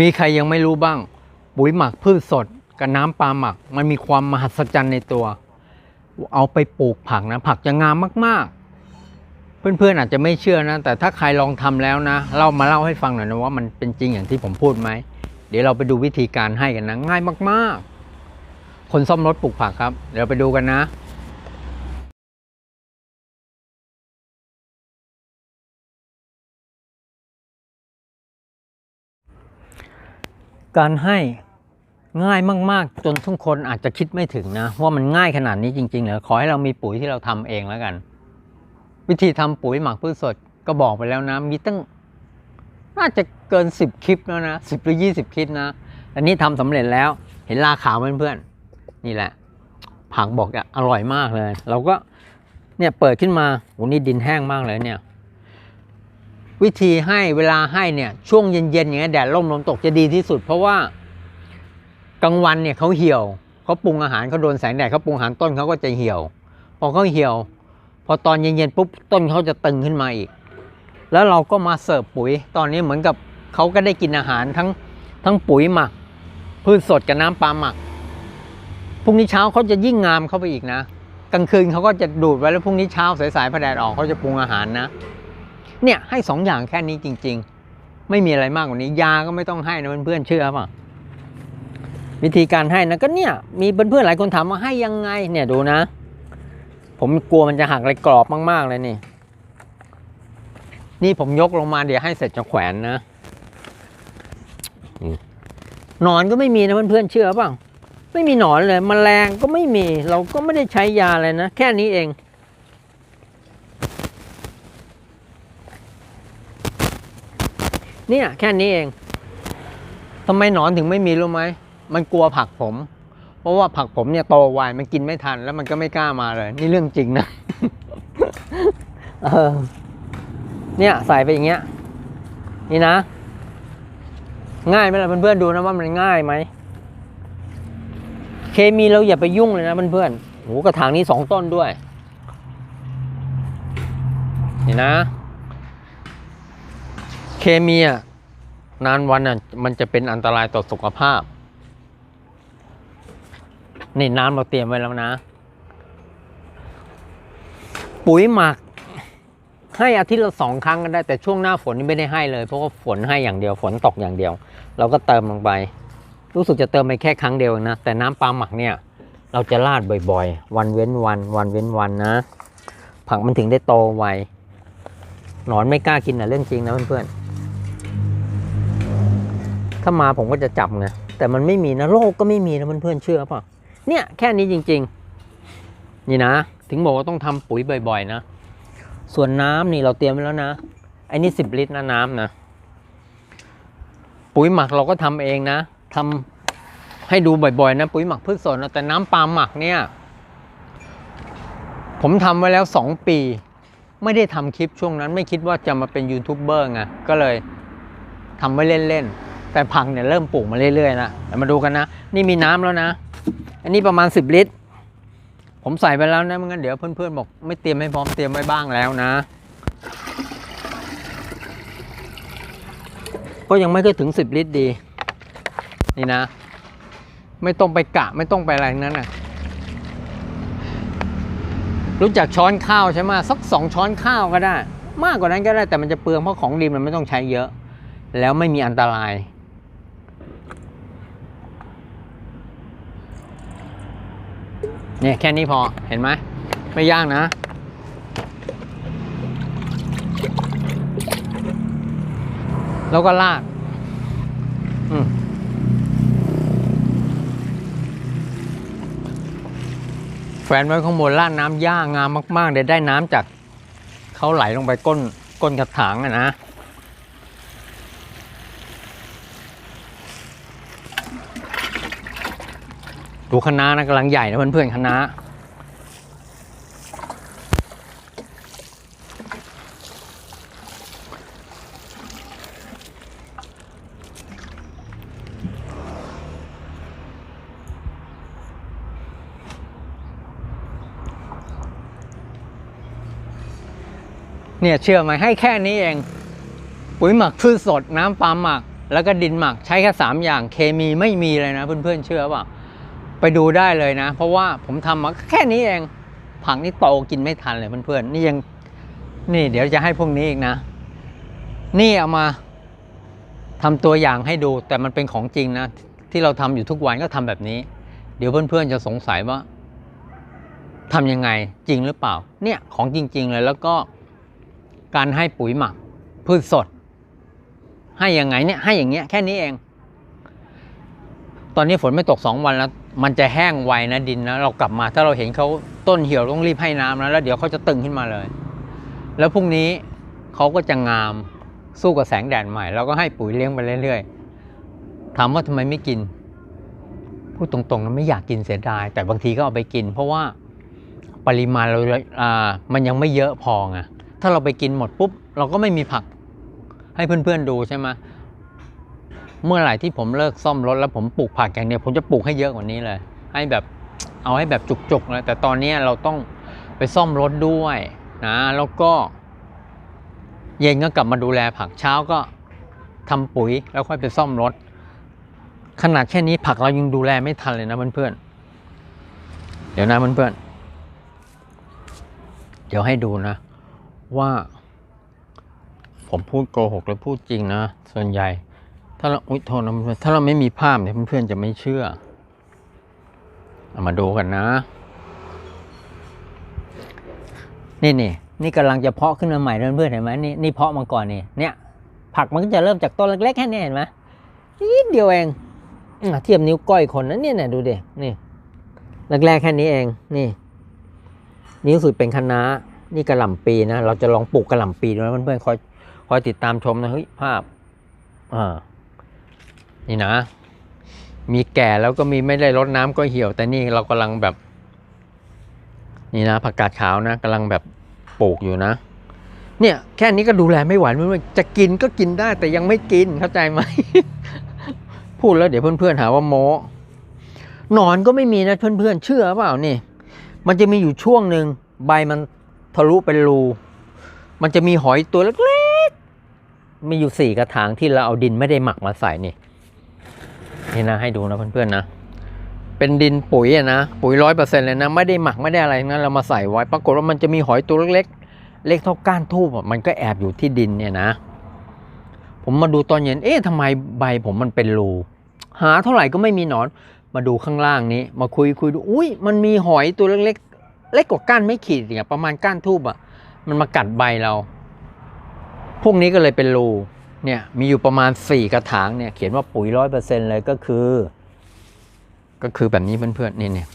มีใครยังไม่รู้บ้าง ปุ๋ยหมักพืชสดกับน้ำปลาหมัก มันมีความมหัศจรรย์ในตัว เอาไปปลูกผักนะ ผักจะงามมากๆ เพื่อนๆอาจจะไม่เชื่อนะ แต่ถ้าใครลองทำแล้วนะเรามาเล่าให้ฟังหน่อยนะว่ามันเป็นจริงอย่างที่ผมพูดไหม เดี๋ยวเราไปดูวิธีการให้กันนะ ง่ายมากๆ คนซ่อมรถปลูกผักครับ เดี๋ยวไปดูกันนะ การให้ง่ายมากๆ จนทุกคนอาจจะคิดไม่ถึงนะ ว่ามันง่ายขนาดนี้จริงๆเหรอขอให้เรามีปุ๋ยที่เราทำเองแล้วกัน วิธีทำปุ๋ยหมักพืชสดก็บอกไปแล้วนะ มีตั้งน่าจะเกิน 10 คลิปแล้วนะสิบหรือ 20 คลิปนะ อันนี้ทำสำเร็จแล้วเห็นลาขาวเพื่อนๆนี่แหละ ผักบอกอะอร่อยมากเลย เราก็เนี่ยเปิดขึ้นมาโหนี่ดินแห้งมากเลยเนี่ย วิธีให้เวลาให้เนี่ยช่วงเย็นๆอย่างเงี้ยแดดร่มลมตกจะดีที่สุด เพราะว่ากลางวันเนี่ยเขาเหี่ยวเขาปรุงอาหารเขาโดนแสงแดดเขาปรุงอาหารต้นเขาก็จะเหี่ยว พอเขาเหี่ยว พอตอนเย็นๆปุ๊บต้นเขาจะตึงขึ้นมาอีก แล้วเราก็มาเสิร์ฟปุ๋ย ตอนนี้เหมือนกับเขาก็ได้กินอาหารทั้งทั้งปุ๋ยหมัก พืชสดกับน้ำปลาหมักพรุ่งนี้เช้าเขาจะยิ่งงามเข้าไปอีกนะ กลางคืนเขาก็จะดูดไว้แล้วพรุ่งนี้เช้าสายๆพอแดดออกเขาจะปรุงอาหารนะ เนี่ยให้สองอย่างแค่นี้จริง ๆ ไม่มีอะไรมากกว่านี้ ยาก็ไม่ต้องให้นะเพื่อนๆเชื่อป่ะวิธีการให้นะก็เนี่ยมีเพื่อนๆหลายคนถามว่าให้ยังไงเนี่ยดูนะ ผมกลัวมันจะหักเลยกรอบมากๆเลยนี่ นี่ผมยกลงมาเดี๋ยวให้เสร็จจะแขวนนะนอนก็ไม่มีนะเพื่อนๆเชื่อเปล่าไม่มีหนอนเลยมแมลงก็ไม่มี เราก็ไม่ได้ใช้ยาอะไรนะ แค่นี้เอง เนี่ยแค่นี้เองทำไมหนอนถึงไม่มีรู้ไหมมันกลัวผักผม เพราะว่าผักผมเนี่ยโตไวมันกินไม่ทัน แล้วมันก็ไม่กล้ามาเลย นี่เรื่องจริงนะเออเนี่ยใส่ไปอย่างเงี้ย นี่นะ ง่ายไหมล่ะเพื่อนๆดูนะว่ามันง่ายไหมเคมีเราอย่าไปยุ่งเลยนะเพื่อนๆโหกระถางนี้สองต้นด้วย นี่นะ เคมีอะนานวันอะมันจะเป็นอันตรายต่อสุขภาพ นี่น้ำเราเตรียมไว้แล้วนะ ปุ๋ยหมัก ให้อาทิตย์ละสองครั้งก็ได้แต่ช่วงหน้าฝนนี่ไม่ได้ให้เลย เพราะว่าฝนให้อย่างเดียวฝนตกอย่างเดียว เราก็เติมลงไป รู้สึกจะเติมไปแค่ครั้งเดียวนะ แต่น้ำปลาหมักเนี่ย เราจะราดบ่อย ๆ วันเว้นวัน วันเว้นวันนะ ผักมันถึงได้โตไวหนอนไม่กล้ากินนะเรื่องจริงนะเพื่อนๆ ถ้ามาผมก็จะจับไงแต่มันไม่มีนะโรคก็ไม่มีนะเพื่อนๆเชื่อป่ะเนี่ยแค่นี้จริง ๆ นี่นะ ถึงบอกว่าต้องทำปุ๋ยบ่อย ๆ นะ ส่วนน้ำนี่เราเตรียมไว้แล้วนะไอ้นี่สิบลิตรนะน้ำนะ ปุ๋ยหมักเราก็ทำเองนะทำให้ดูบ่อยๆนะปุ๋ยหมักพืชสดนะแต่น้ำปาล์มหมักเนี่ย ผมทำไว้แล้วสองปี ไม่ได้ทำคลิปช่วงนั้น ไม่คิดว่าจะมาเป็นยูทูบเบอร์ไงก็เลยทำไว้เล่นๆ แต่ผักเนี่ยเริ่มปลูกมาเรื่อยๆนะเดี๋ยวมาดูกันนะ นี่มีน้ำแล้วนะ อันนี้ประมาณ 10 ลิตร ผมใส่ไปแล้วนะไม่งั้นเดี๋ยวเพื่อนๆบอกไม่เตรียมไม่พร้อมเตรียมไว้บ้างแล้วนะ ก็ยังไม่เคยถึง 10 ลิตรดี นี่นะ ไม่ต้องไปกะไม่ต้องไปอะไรนั้นนะรู้จักช้อนข้าวใช่ไหมสักสองช้อนข้าวก็ได้ มากกว่านั้นก็ได้แต่มันจะเปลืองเพราะของดินมันไม่ต้องใช้เยอะแล้วไม่มีอันตราย เนี่ยแค่นี้พอเห็นไหมไม่ยากนะ แล้วก็ลาดอืมแฟนไว้ข้างบนลาดน้ำย่างามมากๆเดี๋ยวได้น้ำจากเขาไหลลงไปก้นก้นกระถางอะนะ ดูคณะนะกำลังใหญ่นะเพื่อนๆคณะน้าเนี่ยเชื่อไหมให้แค่นี้เอง ปุ๋ยหมักพืชสดน้ำปลาหมัก แล้วก็ดินหมักใช้แค่สามอย่างเคมีไม่มีเลยนะเพื่อนๆเชื่อเปล่า ไปดูได้เลยนะ เพราะว่าผมทำมาแค่นี้เอง ผักนี่โตกินไม่ทันเลยเพื่อนๆนี่ยังนี่เดี๋ยวจะให้พวกนี้อีกนะ นี่เอามาทำตัวอย่างให้ดูแต่มันเป็นของจริงนะ ที่เราทำอยู่ทุกวันก็ทำแบบนี้ เดี๋ยวเพื่อนๆจะสงสัยว่าทำยังไงจริงหรือเปล่า เนี่ยของจริง ๆ เลยแล้วก็การให้ปุ๋ยหมักพืชสด ให้ยังไงเนี่ยให้อย่างเงี้ยแค่นี้เอง ตอนนี้ฝนไม่ตกสองวันแล้ว มันจะแห้งไวนะดินนะเรากลับมาถ้าเราเห็นเขาต้นเหี่ยวต้องรีบให้น้ำนะแล้วเดี๋ยวเขาจะตึงขึ้นมาเลย แล้วพรุ่งนี้เขาก็จะงามสู้กับแสงแดดใหม่เราก็ให้ปุ๋ยเลี้ยงไปเรื่อยๆถามว่าทำไมไม่กิน พูดตรงๆนะไม่อยากกินเสียดาย แต่บางทีก็เอาไปกิน เพราะว่าปริมาณเราอ่ามันยังไม่เยอะพอไงถ้าเราไปกินหมดปุ๊บ เราก็ไม่มีผักให้เพื่อนๆดูใช่ไหม เมื่อไหร่ที่ผมเลิกซ่อมรถแล้วผมปลูกผักอย่างเดียวผมจะปลูกให้เยอะกว่านี้เลย ให้แบบเอาให้แบบจุกๆเลยแต่ตอนนี้เราต้องไปซ่อมรถด้วยนะแล้วก็ เย็นก็กลับมาดูแลผักเช้าก็ทำปุ๋ยแล้วค่อยไปซ่อมรถ ขนาดแค่นี้ผักเรายังดูแลไม่ทันเลยนะเพื่อนๆเดี๋ยวนะเพื่อนๆเดี๋ยวให้ดูนะ ว่า ผมพูดโกหกหรือพูดจริงนะ ส่วนใหญ่ ถ้าเราอุ้ยโทษนะเพื่อนๆถ้าเราไม่มีภาพเนี่ยเพื่อนๆจะไม่เชื่อเอามาดูกันนะ นี่นี่นี่กำลังจะเพาะขึ้นมาใหม่เพื่อนๆเห็นไหมนี่นี่เพาะมาก่อนนี่เนี่ย ผักมันก็จะเริ่มจากต้นเล็กๆแค่นี้เห็นไหมนิดเดียวเองอเทียบนิ้วก้อยคนนั้นเนี่ยเนี่ยดูดินี่แรกๆแค่นี้เอง นี่นิ้วสุดเป็นคะน้านี่กระหล่ำปีนะ เราจะลองปลูกกระหล่ำปีดูนะเพื่อนๆคอยคอยติดตามชมนะเฮ้ยภาพ อ่า นี่นะ มีแก่แล้วก็มีไม่ได้รดน้ำก็เหี่ยว แต่นี่เรากำลังแบบ นี่นะผักกาดขาวนะกำลังแบบปลูกอยู่นะ เนี่ยแค่นี้ก็ดูแลไม่ไหวไม่ว่าจะกินก็กินได้แต่ยังไม่กินเข้าใจไหมพูดแล้วเดี๋ยวเพื่อนๆหาว่าโมหนอนก็ไม่มีนะเพื่อนๆเชื่อเปล่านี่ มันจะมีอยู่ช่วงหนึ่งใบมันทะลุเป็นรู มันจะมีหอยตัวเล็กๆ มีอยู่สี่กระถางที่เราเอาดินไม่ได้หมักมาใส่นี่ นี่นะให้ดูนะเพื่อนๆนะ เป็นดินปุ๋ยอะนะ ปุ๋ยร้อยเปอร์เซ็นต์เลยนะ ไม่ได้หมักไม่ได้อะไรนั้นเรามาใส่ไว้ ปรากฏว่ามันจะมีหอยตัวเล็กๆ เล็กเท่าก้านทูบอะมันก็แอบอยู่ที่ดินเนี่ยนะ ผมมาดูตอนเย็น เอ๊ะทำไมใบผมมันเป็นรูหาเท่าไหร่ก็ไม่มีหนอน มาดูข้างล่างนี้ มาคุยคุยดู อุ้ยมันมีหอยตัวเล็กๆ เล็กกว่าก้านไม่ขีดเนี่ยประมาณก้านทูบอะ มันมากัดใบเรา พวกนี้ก็เลยเป็นรู เนี่ยมีอยู่ประมาณสี่กระถางเนี่ยเขียนว่าปุ๋ยร้อยเปอร์เซ็นเลยก็คือ ก็คือแบบนี้เพื่อนๆนี่เนี่ย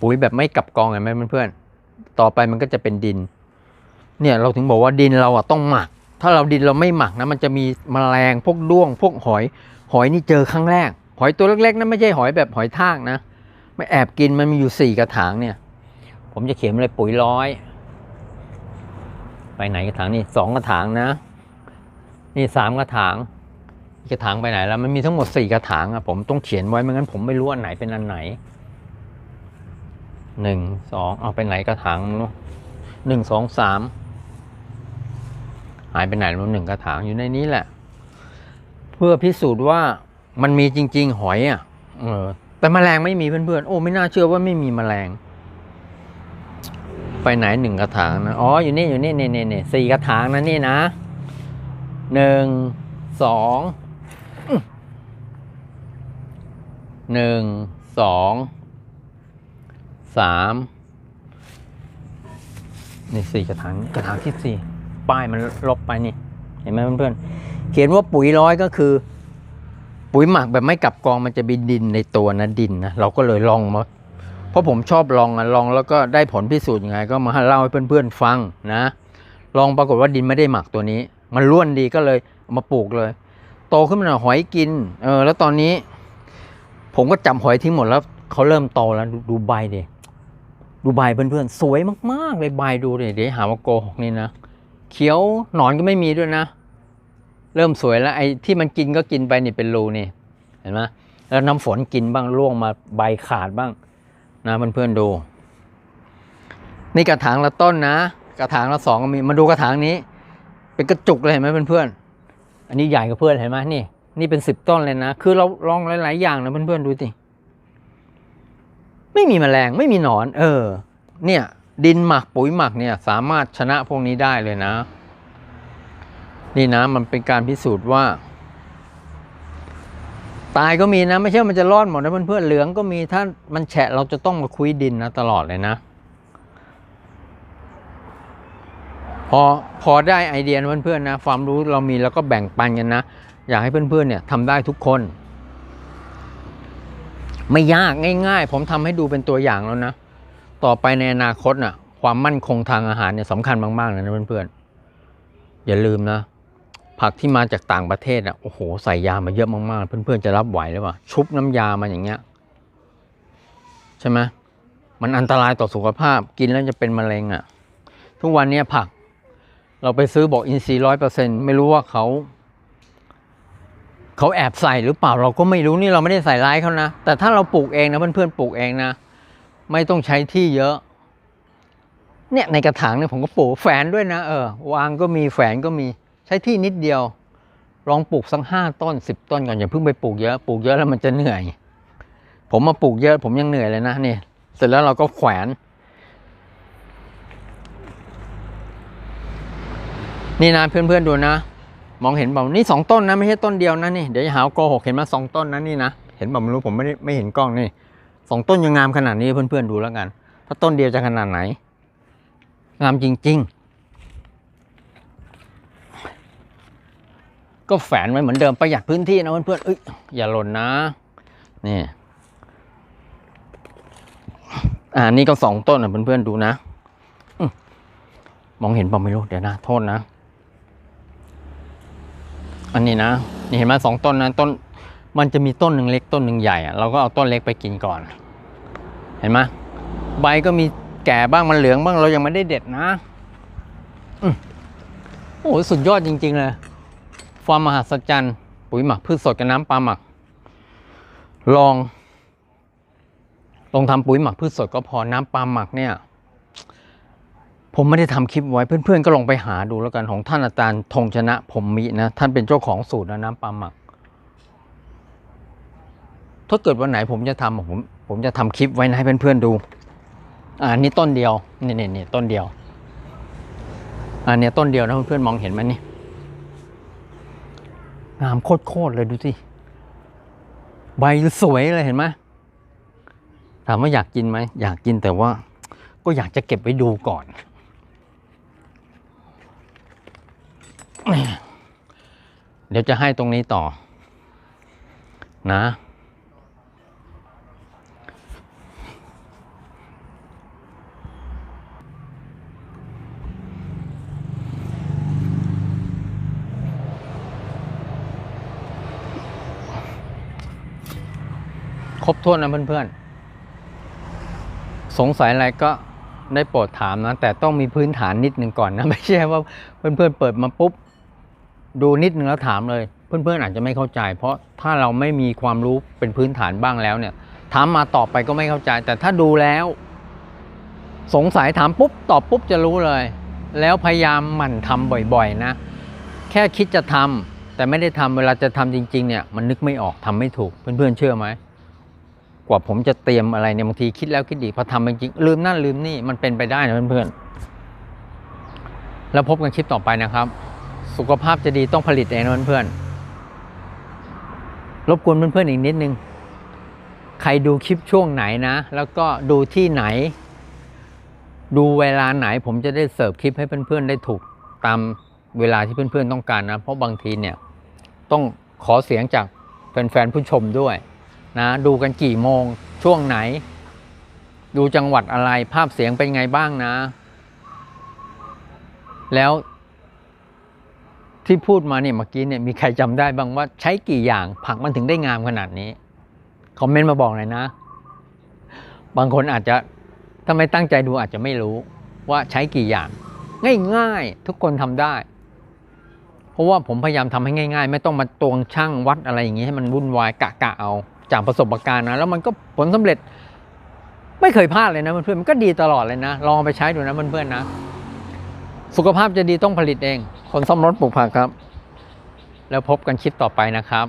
ปุ๋ยแบบไม่กลับกองเห็นไหมเพื่อนๆต่อไปมันก็จะเป็นดิน เนี่ยเราถึงบอกว่าดินเราอะต้องหมัก ถ้าเราดินเราไม่หมักนะมันจะมีแมลงพวกด้วง พวกหอย หอยนี่เจอครั้งแรก หอยตัวเล็กๆนะไม่ใช่หอยแบบหอยทากนะไม่แอบกินมันมีอยู่สี่กระถางเนี่ย ผมจะเขียนเลยปุ๋ยร้อย ไปไหนกระถางนี่สองกระถางนะ นี่สามกระถางกระถางไปไหนแล้ว มันมีทั้งหมดสี่กระถางอะผมต้องเขียนไว้ไม่งั้นผมไม่รู้อันไหนเป็นอันไหนหนึ่งสองเอาไปไหนกระถางนู้หนึ่งสองสามหายไปไหนแล้หนึ่งกระถางอยู่ในนี้แหละ เพื่อพิสูจน์ว่ามันมีจริง ๆ หอยอะเออแต่แมลงไม่มีเพื่อนๆโอ้ไม่น่าเชื่อว่าไม่มีแมลง ไปไหนหนึ่งกระถางนะอ๋ออยู่นี่อยู่นี่เนี่นี่นี่สี่กระถางนะนี่นะ หนึ่งสองหนึ่งสองสามนี่สี่กระถางกระถางที่สี่ป้ายมันลบไปนี่ เห็นไหมเพื่อนๆเขียนว่าปุ๋ยร้อยก็คือ ปุ๋ยหมักแบบไม่กลับกองมันจะมีดินในตัวนะดินนะเราก็เลยลองมาเพราะผมชอบลองอะลองแล้วก็ได้ผลพิสูจน์ยังไง ก็มาเล่าให้เพื่อนๆฟังนะ ลองปรากฏว่าดินไม่ได้หมักตัวนี้ มันร่วนดีก็เลยเอามาปลูกเลย โตขึ้นมาหน่อยหอยกินเออแล้วตอนนี้ ผมก็จับหอยทิ้งหมดแล้วเขาเริ่มโตแล้วดูดใบเดิดูใบเพื่อนๆสวยมากๆเลยใบดูเดิเดี๋ยวหาว่าโกหกนี่นะเขียวหนอนก็ไม่มีด้วยนะ เริ่มสวยแล้วไอ้ที่มันกินก็กินไปนี่เป็นรูนี่เห็นไหมแล้วน้ำฝนกินบ้างร่วงมาใบขาดบ้างนะเพื่อนๆดูนี่กระถางละต้นนะ กระถางละสองมีมาดูกระถางนี้ เป็นกระจุกเลยเห็นไหมเพื่อนๆไออันนี้ใหญ่กว่าเพื่อนเห็นไหมนี่ นี่เป็นสิบต้นเลยนะ คือเราลองหลายๆอย่างนะเพื่อนๆดูสิไม่มีแมลงไม่มีหนอน เออ เนี่ย ดินหมักปุ๋ยหมักเนี่ย สามารถชนะพวกนี้ได้เลยนะ นี่นะมันเป็นการพิสูจน์ว่า ตายก็มีนะ ไม่ใช่มันจะรอดหมดนะเพื่อนๆเหลืองก็มีถ้ามันแฉะเราจะต้องมาคุยดินนะตลอดเลยนะ พอพอได้ไอเดียนะเพื่อนๆนะความรู้เรามีแล้วก็แบ่งปันกันนะ อยากให้เพื่อนๆเนี่ยทำได้ทุกคน ไม่ยากง่าย ๆ ผมทำให้ดูเป็นตัวอย่างแล้วนะ ต่อไปในอนาคตน่ะ ความมั่นคงทางอาหารเนี่ยสำคัญมากๆเลยนะเพื่อนๆอย่าลืมนะผักที่มาจากต่างประเทศอะโอ้โหใส่ยามาเยอะมากๆ เพื่อนๆจะรับไหวหรือเปล่าชุบน้ำยามาอย่างเงี้ยใช่ไหมมันอันตรายต่อสุขภาพกินแล้วจะเป็นมะเร็งอะ ทุกวันเนี้ยผัก เราไปซื้อบอกอินทรีย์ร้อยเปอร์เซ็นไม่รู้ว่าเขาเขาแอบใส่หรือเปล่าเราก็ไม่รู้นี่เราไม่ได้ใส่ร้ายเขานะ แต่ถ้าเราปลูกเองนะเพื่อนๆปลูกเองนะ ไม่ต้องใช้ที่เยอะ เนี่ยในกระถางเนี่ยผมก็ปลูกแฝนด้วยนะเออวางก็มีแฝนก็มีใช้ที่นิดเดียว ลองปลูกสักห้าต้นสิบต้นก่อนอย่าเพิ่งไปปลูกเยอะปลูกเยอะแล้วมันจะเหนื่อย ผมมาปลูกเยอะผมยังเหนื่อยเลยนะนี่เสร็จแล้วเราก็แขวน นี่นะเพื่อนๆดูนะ มองเห็นเปล่านี่สองต้นนะไม่ใช่ต้นเดียวนะนี่เดี๋ยวจะหาวโกหกเห็นมาสองต้นนะนี่นะเห็นเปล่าไม่รู้ผมไม่ไม่เห็นกล้องนี่สองต้นยังงามขนาดนี้เพื่อนๆดูแล้วกัน ถ้าต้นเดียวจะขนาดไหน งามจริง ๆ ก็แฝนไว้เหมือนเดิมประหยัดพื้นที่นะเพื่อนๆเอ้ยอย่าหล่นนะนี่อ่านี่ก็สองต้นนะเพื่อนๆดูนะมองเห็นเปล่าไม่รู้เดี๋ยวนะ โทษนะ อันนี้นะนี่เห็นไหมสองต้นนะต้นมันจะมีต้นหนึ่งเล็กต้นหนึ่งใหญ่อะเราก็เอาต้นเล็กไปกินก่อน เห็นไหมใบก็มีแก่บ้างมันเหลืองบ้างเรายังไม่ได้เด็ดนะอโอ้โหสุดยอดจริง ๆ เลยความมหัศจรรย์ปุ๋ยหมักพืชสดกับน้ำปลาหมัก ลองลองทำปุ๋ยหมักพืชสดก็พอน้ำปลาหมักเนี่ย ผมไม่ได้ทำคลิปไว้เพื่อนๆ ก็ลองไปหาดูแล้วกันของท่านอาจารย์ธงชนะผมมีนะ ท่านเป็นเจ้าของสูตรน้ำปลาหมัก ถ้าเกิดวันไหนผมจะทำผมผมจะทำคลิปไว้นะให้เพื่อนๆดู อ่านี่ต้นเดียวนี่นี่นี่ต้นเดียว อ่าเนี่ยต้นเดียวนะเพื่อนๆมองเห็นไหมนี่งามโคตรๆเลยดูสิใบสวยเลยเห็นไหมถามว่าอยากกินไหมอยากกินแต่ว่าก็อยากจะเก็บไว้ดูก่อน เดี๋ยวจะให้ตรงนี้ต่อ นะ ครบถ้วนนะเพื่อนๆ สงสัยอะไรก็ได้โปรดถามนะ แต่ต้องมีพื้นฐานนิดหนึ่งก่อนนะ ไม่ใช่ว่าเพื่อนๆเปิดมาปุ๊บ ดูนิดนึงแล้วถามเลย เพื่อนๆอาจจะไม่เข้าใจ เพราะถ้าเราไม่มีความรู้เป็นพื้นฐานบ้างแล้วเนี่ยถามมาตอบไปก็ไม่เข้าใจ แต่ถ้าดูแล้ว สงสัยถามปุ๊บตอบปุ๊บจะรู้เลย แล้วพยายามหมั่นทำบ่อยๆนะ แค่คิดจะทำแต่ไม่ได้ทำเวลาจะทำจริง ๆ เนี่ยมันนึกไม่ออกทำไม่ถูกเพื่อนๆเชื่อไหมกว่าผมจะเตรียมอะไรเนี่ยบางทีคิดแล้วคิดอีกพอทำจริงๆลืมนั่นลืมนี่มันเป็นไปได้นะเพื่อนๆแล้วพบกันคลิปต่อไปนะครับ สุขภาพจะดีต้องผลิตเองนะเพื่อนรบกวนเพื่อนๆอีกนิดนึง ใครดูคลิปช่วงไหนนะ แล้วก็ดูที่ไหน ดูเวลาไหนผมจะได้เสิร์ฟคลิปให้เพื่อนๆได้ถูกตามเวลาที่เพื่อนๆต้องการนะ เพราะบางทีเนี่ยต้องขอเสียงจากแฟนๆผู้ชมด้วยนะดูกันกี่โมงช่วงไหน ดูจังหวัดอะไรภาพเสียงเป็นไงบ้างนะ แล้ว ที่พูดมาเนี่ยเมื่อกี้เนี่ยมีใครจำได้บ้างว่าใช้กี่อย่างผักมันถึงได้งามขนาดนี้ คอมเมนต์มาบอกหน่อยนะ บางคนอาจจะถ้าไม่ตั้งใจดูอาจจะไม่รู้ว่าใช้กี่อย่าง ง่ายๆ ทุกคนทำได้ เพราะว่าผมพยายามทำให้ง่าย ๆ ไม่ต้องมาตวงช่างวัดอะไรอย่างนี้ให้มันวุ่นวายกะกะเอา จากประสบการณ์นะแล้วมันก็ผลสำเร็จ ไม่เคยพลาดเลยนะเพื่อนๆมันก็ดีตลอดเลยนะ ลองไปใช้ดูนะเพื่อนๆนะ สุขภาพจะดีต้องผลิตเอง คนซ่อมรถปลูกผักครับ แล้วพบกันคลิปต่อไปนะครับ